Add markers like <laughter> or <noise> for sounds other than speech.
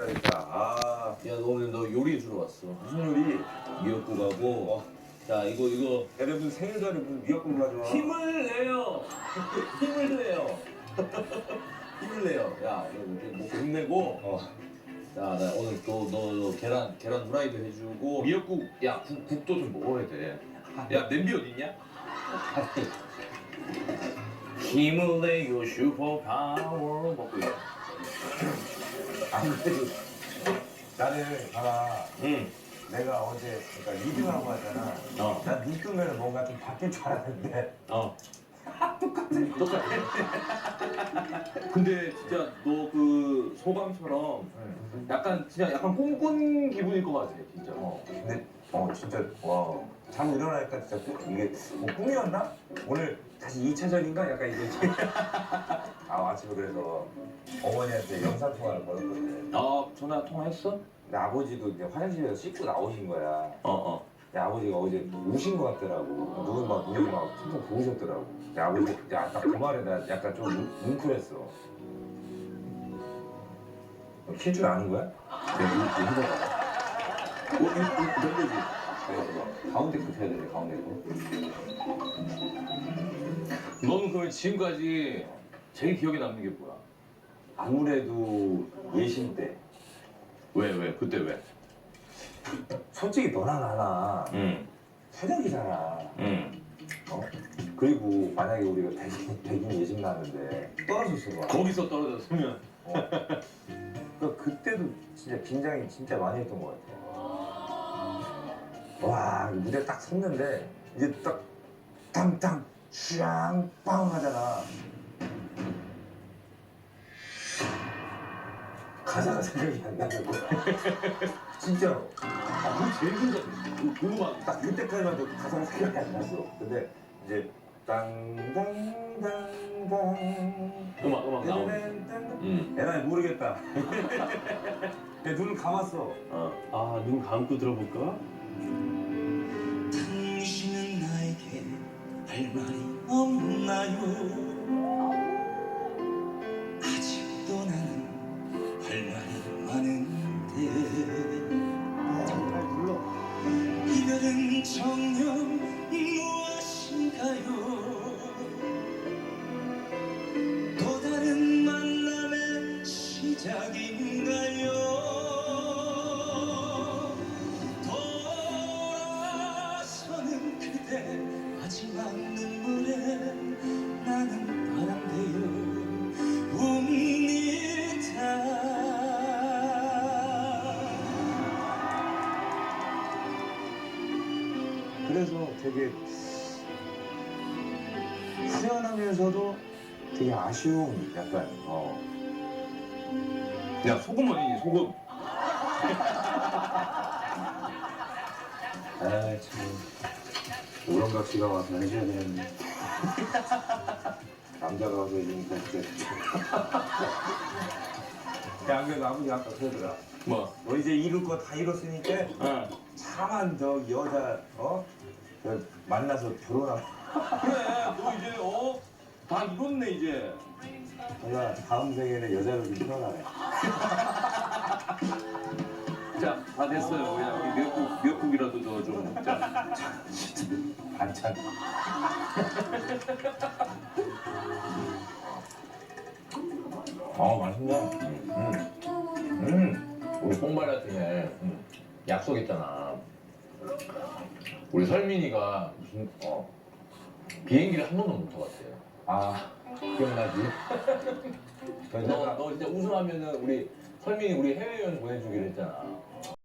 맛있겠다 진짜. 아. 야, 너 오늘 너 요리 주러 왔어. 무슨 요리? 미역국하고. 어. 자, 이거 이거 애들 무슨 생일자리 무슨 미역국 가져와. 힘을 내요. 힘을 내요. 힘을 내요. 야, 이거 이렇게 먹고 힘내고. 어. 자, 나 오늘 또너 계란 계란 후라이도 해주고 미역국. 야, 국, 국도 좀 먹어야 돼. 야, 냄비 어디 있냐? 힘을 내요 슈퍼 파워 먹고 있어. 아무래도 나는 봐봐. 응. 내가 어제 그러니까 리딩하고 하잖아. 어. 난눈 뜨면 뭔가 좀 바뀔 줄 알았는데 어. <laughs> 똑같아. 똑같아. 근데 진짜 너 그 소감처럼 약간 진짜 약간 꿈꾼 기분일 것 같아 진짜. 어, 근데 어 진짜 와. 잠 일어나니까 진짜 꿈, 이게 뭐 꿈이었나? 오늘 다시 2차전인가? 약간 이게 <laughs> 아 아침에 그래서 어머니한테 영상 통화를 걸었거든. 아 전화 통화했어? 근데 아버지도 이제 화장실에서 씻고 나오신 거야. 어 어. 근데 아버지가 어제 우신 것 같더라고. 누군 막 눈이 막 퉁퉁 부으셨더라고. 근데 아버지 아까 그 말에 나 약간 좀 뭉- 뭉클했어. 킬줄 아는 거야? 내가. 어된 거지. 그래서 가운데 거 해야 돼 가운데 거. 너는 그러면 지금까지 제일 기억에 남는 게 뭐야? 아무래도 예신 때. 왜 왜? 그때 왜? 솔직히 너나 나나 응. 새벽이잖아. 응. 어? 그리고 만약에 우리가 백인, 백인 예심 나는데 떨어졌어 봐. 거기서 떨어졌으면. 어. 그러니까 그때도 진짜 긴장이 진짜 많이 했던 것 같아. 와 무대 딱 섰는데 이제 딱 땅땅 슈앙 빵 하잖아. 가사가 생각이 안 나고 <laughs> 진짜로 아 그게 제일 힘들어. 궁금한. 딱 그때까지만 해도 가사가 생각이 안 났어. 근데 이제 땅땅땅땅 음악 음악 나오네. 땅땅 응. 애나이 모르겠다. <laughs> 내 눈을 감았어. 어. 아, 눈 감고 들어볼까? 당신은 나에게 할 말이 없나요? 정녕 무엇인가요? 그래서 되게 후련하면서도 되게 아쉬운 약간 어. 야 소금 아니니 소금. 아참 오랑각 씨가 와서 해줘야 되는데 남자가 와서 해주니까 진짜 야 그래도 아버지 아까 그러더라 뭐? 너 이제 이룰 거 다 이뤘으니까 어. 차만 더 여자 어? 저 만나서 결혼하고 그래 너 이제 어? 다 이뤘네 이제. 내가 다음 생에는 여자로 좀 태어나네 <laughs> 자, 다 됐어요. 그냥 미역국, 미역국이라도 더 좀 먹자. <laughs> 반찬 <laughs> 어 맛있네 음. 음. 뽕발라 팀에 약속 있잖아. 우리 설민이가 무슨 어 비행기를 한 번도 못 타봤대요. 아 기억나지? 너, 너 진짜 우승하면은 우리 설민이 우리 해외여행 보내주기로 했잖아.